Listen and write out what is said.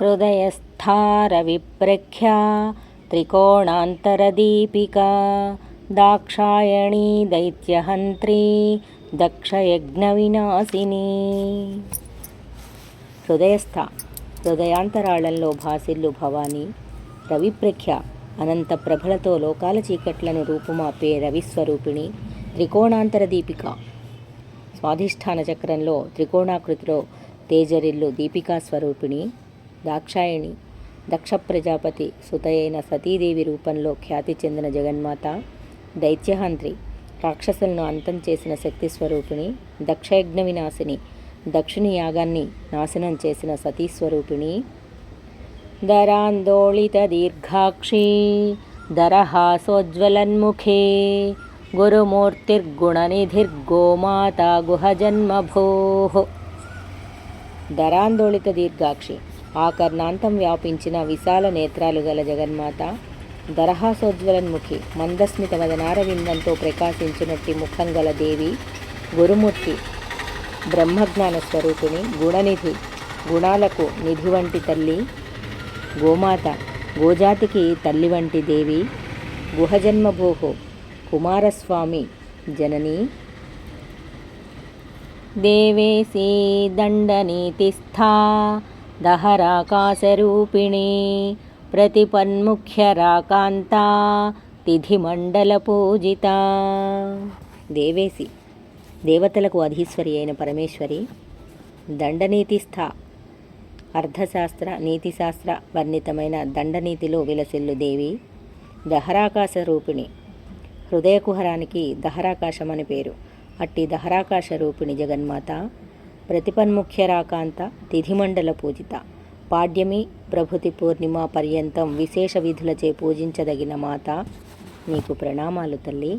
हृदयस्थारविप्रख्या त्रिकोणान्तरदीपिका दाक्षायणी दैत्यहन्त्री దక్షయజ్ఞవినాశిని హృదయస్థ హృదయాంతరాళంలో భాసిల్లు భవాని రవిప్రఖ్య అనంత ప్రభలతో లోకాల చీకట్లను రూపుమాపే రవిస్వరూపిణి త్రికోణాంతర దీపిక స్వాధిష్టాన చక్రంలో త్రికోణాకృతిలో తేజరిల్లు దీపికా స్వరూపిణి దాక్షాయణి దక్ష ప్రజాపతి సుతయైన సతీదేవి రూపంలో ఖ్యాతి చెందిన జగన్మాత దైత్యహంత్రి రాక్షసులను అంతం చేసిన శక్తి స్వరూపిణి దక్షయజ్ఞ వినాశిని దక్షిణ యాగాన్ని నాశనం చేసిన సతీ స్వరూపిణి. దరాందోళిత దీర్ఘాక్షి దరహాసోజ్వలన్ముఖే గురుమూర్తిర్గుణనిధిర్గోమాత గుహజన్మభో. దరాందోళిత దీర్ఘాక్షి ఆకర్ణాంతం వ్యాపించిన విశాల నేత్రాలు గల జగన్మాత దరహాసోజ్వలన్ముఖి మందస్మిత వదనారవిందంతో ప్రకాశించినట్టి ముఖం గల దేవి గురుమూర్తి బ్రహ్మజ్ఞాన స్వరూపిణి గుణనిధి గుణాలకు నిధి వంటి తల్లి గోమాత గోజాతికి తల్లి వంటి దేవి గుహజన్మభోహు కుమారస్వామి జనని. దేవేశీ దండనీతిస్థా దహరాకాశరూపిణి ప్రతిపన్ముఖ్యరాకాంతా తిథిమండలపూజిత దేవేసి దేవతలకు అధీశ్వరి అయిన పరమేశ్వరి దండనీతిస్థ అర్థశాస్త్ర నీతిశాస్త్ర వర్ణితమైన దండనీతిలో విలసిల్లు దేవి దహరాకాశ రూపిణి హృదయకుహరానికి దహరాకాశం అని పేరు. అట్టి దహరాకాశ రూపిణి జగన్మాత ప్రతిపన్ముఖ్యరాకాంత తిథిమండల పూజిత. పాడ్యమి ప్రభుతి పూర్ణిమ పర్యంతం విశేష విధులచే పూజించదగిన మాత నీకు ప్రణామాలు తల్లి.